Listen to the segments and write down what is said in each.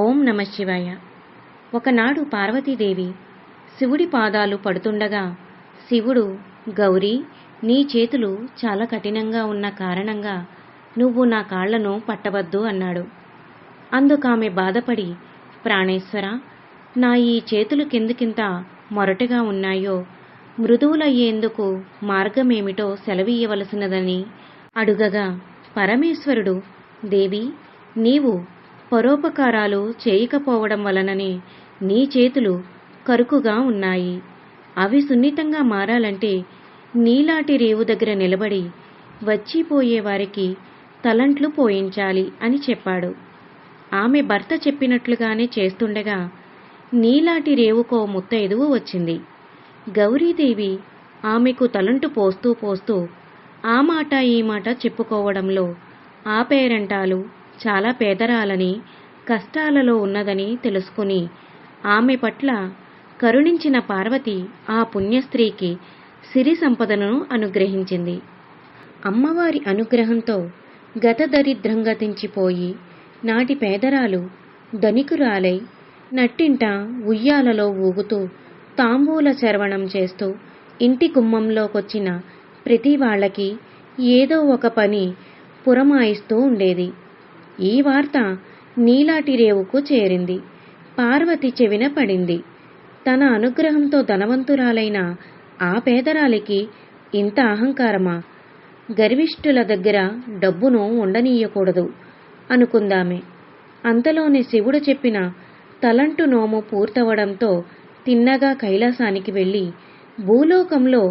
ఓం నమ శివాయ. ఒకనాడు పార్వతీదేవి శివుడి పాదాలు పడుతుండగా శివుడు గౌరీ నీ చేతులు చాలా కఠినంగా ఉన్న కారణంగా నువ్వు నా కాళ్ళను పట్టవద్దు అన్నాడు. అందుకామె బాధపడి ప్రాణేశ్వర నా ఈ చేతులు కిందకింత మొరటుగా ఉన్నాయో మృదువులయ్యేందుకు మార్గమేమిటో సెలవీయవలసినదని అడుగగా పరమేశ్వరుడు దేవి నీవు పరోపకారాలు చేయకపోవడం వలననే నీ చేతులు కరుకుగా ఉన్నాయి. అవి సున్నితంగా మారాలంటే నీలాటి రేవు దగ్గర నిలబడి వచ్చిపోయే వారికి తలంట్లు పోయించాలి అని చెప్పాడు. ఆమె భర్త చెప్పినట్లుగానే చేస్తుండగా నీలాటి రేవుకో ముత్తైదువు వచ్చింది. గౌరీదేవి ఆమెకు తలంటు పోస్తూ పోస్తూ ఆ మాట ఈ మాట చెప్పుకోవడంలో ఆ పేరంటాలు చాలా పేదరాలని కష్టాలలో ఉన్నదని తెలుసుకుని ఆమె పట్ల కరుణించిన పార్వతి ఆ పుణ్యస్త్రీకి సిరి సంపదను అనుగ్రహించింది. అమ్మవారి అనుగ్రహంతో గత దరిద్రం గతించిపోయి నాటి పేదరాలు ధనికురాలై నట్టింట ఉయ్యాలలో ఊగుతూ తాంబూల చర్వణం చేస్తూ ఇంటి గుమ్మంలోకొచ్చిన ప్రతి వాళ్ళకి ఏదో ఒక పని పురమాయిస్తూ ఉండేది. ఈ వార్త నీలాటి రేవుకు చేరింది. పార్వతి చెవిన పడింది. తన అనుగ్రహంతో ధనవంతురాలైన ఆ పేదరాలికి ఇంత అహంకారమా? గర్విష్ఠుల దగ్గర డబ్బును ఉండనీయకూడదు అనుకుందామే. అంతలోనే శివుడు చెప్పిన తలంటు నోము పూర్తవడంతో తిన్నగా కైలాసానికి వెళ్ళి భూలోకంలో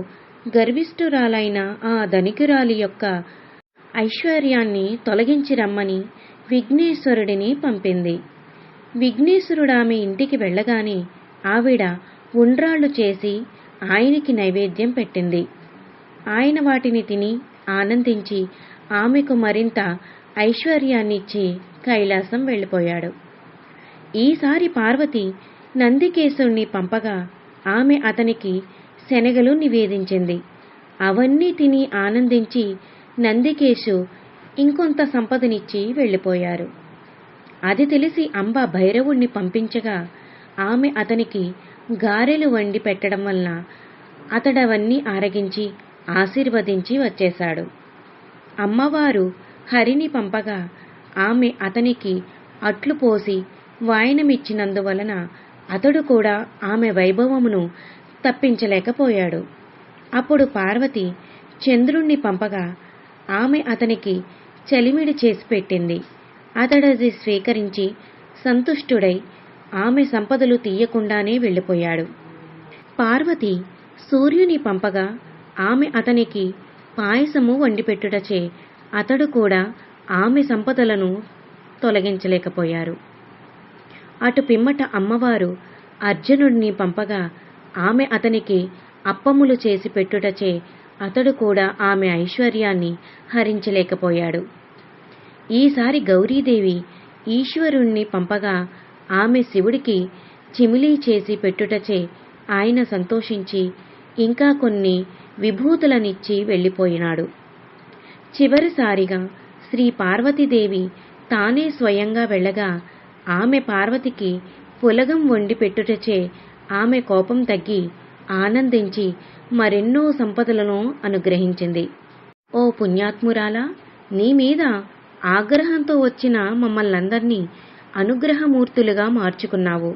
గర్విష్ఠురాలైన ఆ ధనికురాలి యొక్క ఐశ్వర్యాన్ని తొలగించి రమ్మని విఘ్నేశ్వరుడిని పంపింది. విఘ్నేశ్వరుడామె ఇంటికి వెళ్ళగానే ఆవిడ ఉండ్రాళ్ళు చేసి ఆయనకి నైవేద్యం పెట్టింది. ఆయన వాటిని తిని ఆనందించి ఆమెకు మరింత ఐశ్వర్యాన్నిచ్చి కైలాసం వెళ్ళిపోయాడు. ఈసారి పార్వతి నందికేశుణ్ణి పంపగా ఆమె అతనికి శనగలు నివేదించింది. అవన్నీ తిని ఆనందించి నందికేశు ఇంకొంత సంపదనిచ్చి వెళ్ళిపోయారు. అది తెలిసి అంబ భైరవుణ్ణి పంపించగా ఆమె అతనికి గారెలు వండి పెట్టడం వలన అతడవన్నీ ఆరగించి ఆశీర్వదించి వచ్చేశాడు. అమ్మవారు హరిని పంపగా ఆమె అతనికి అట్లు పోసి వాయనమిచ్చినందువలన అతడు కూడా ఆమె వైభవమును తప్పించలేకపోయాడు. అప్పుడు పార్వతి చంద్రుణ్ణి పంపగా ఆమె అతనికి చలిమిడి చేసి పెట్టింది. అతడది స్వీకరించి సంతుష్టుడై ఆమె సంపదలు తీయకుండానే వెళ్ళిపోయాడు. పార్వతి సూర్యుని పంపగా ఆమె అతనికి పాయసము వండిపెట్టుటచే అతడు కూడా ఆమె సంపదలను తొలగించలేకపోయారు. అటు పిమ్మట అమ్మవారు అర్జునుడిని పంపగా ఆమె అతనికి అప్పములు చేసి పెట్టుటచే అతడు కూడా ఆమె ఐశ్వర్యాన్ని హరించలేకపోయాడు. ఈసారి గౌరీదేవి ఈశ్వరుణ్ణి పంపగా ఆమె శివుడికి చిమిలీ చేసి పెట్టుటచే ఆయన సంతోషించి ఇంకా కొన్ని విభూతులనిచ్చి వెళ్ళిపోయినాడు. చివరిసారిగా శ్రీ పార్వతీదేవి తానే స్వయంగా వెళ్ళగా ఆమె పార్వతికి పులగం వండి పెట్టుటచే ఆమె కోపం తగ్గి ఆనందించి మరెన్నో సంపదలను అనుగ్రహించింది. ఓ పుణ్యాత్మురాలా నీ మీద ఆగ్రహంతో వచ్చిన మమ్మల్నందర్నీ అనుగ్రహమూర్తులుగా మార్చుకున్నావు.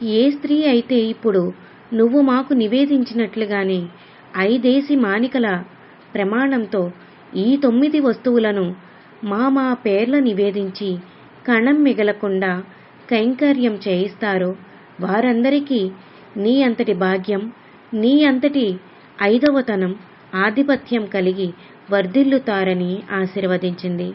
ఏ స్త్రీ అయితే ఇప్పుడు నువ్వు మాకు నివేదించినట్లుగానే ఐదేసి మానికల ప్రమాణంతో ఈ తొమ్మిది వస్తువులను మా మా పేర్ల నివేదించి కణం మిగలకుండా కైంకర్యం చేయిస్తారో వారందరికీ నీ అంతటి భాగ్యం నీ అంతటి ఐదవతనం ఆధిపత్యం కలిగి వర్ధిల్లుతారని ఆశీర్వదించింది.